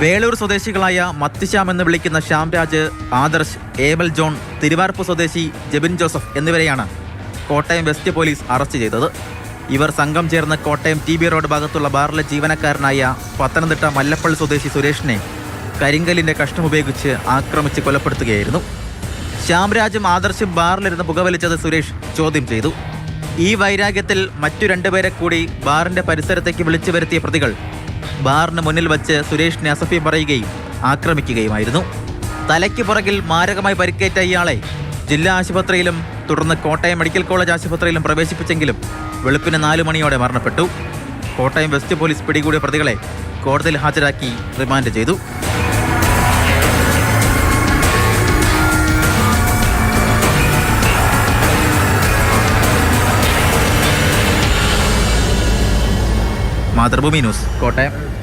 വേളൂർ സ്വദേശികളായ മത്തിശ്യാം എന്ന് വിളിക്കുന്ന ശ്യാംരാജ് ആദർശ് ഏബൽ ജോൺ തിരുവാർപ്പ് സ്വദേശി ജെബിൻ ജോസഫ് എന്നിവരെയാണ് കോട്ടയം വെസ്റ്റ് പോലീസ് അറസ്റ്റ് ചെയ്തത്. ഇവർ സംഘം ചേർന്ന് കോട്ടയം ടി ബി റോഡ് ഭാഗത്തുള്ള ബാറിലെ ജീവനക്കാരനായ പത്തനംതിട്ട മല്ലപ്പള്ളി സ്വദേശി സുരേഷിനെ കരിങ്കലിന്റെ കഷ്ണം ഉപയോഗിച്ച് ആക്രമിച്ച് കൊലപ്പെടുത്തുകയായിരുന്നു. ശ്യാംരാജും ആദർശും ബാറിലിരുന്ന് പുകവലിച്ചത് സുരേഷ് ചോദ്യം ചെയ്തു. ഈ വൈരാഗ്യത്തിൽ മറ്റു രണ്ടുപേരെ കൂടി ബാറിന്റെ പരിസരത്തേക്ക് വിളിച്ചു വരുത്തിയ പ്രതികൾ ബാറിന് മുന്നിൽ വച്ച് സുരേഷിനെ അസഭ്യം പറയുകയും ആക്രമിക്കുകയുമായിരുന്നു. തലയ്ക്ക് പുറകിൽ മാരകമായി പരിക്കേറ്റ ഇയാളെ ജില്ലാ ആശുപത്രിയിലും തുടർന്ന് കോട്ടയം മെഡിക്കൽ കോളേജ് ആശുപത്രിയിലും പ്രവേശിപ്പിച്ചെങ്കിലും വെളുപ്പിന് നാലു മണിയോടെ മരണപ്പെട്ടു. കോട്ടയം വെസ്റ്റ് പോലീസ് പിടികൂടിയ പ്രതികളെ കോടതിയിൽ ഹാജരാക്കി റിമാൻഡ് ചെയ്തു. മാതൃഭൂമി ന്യൂസ് കോട്ടയം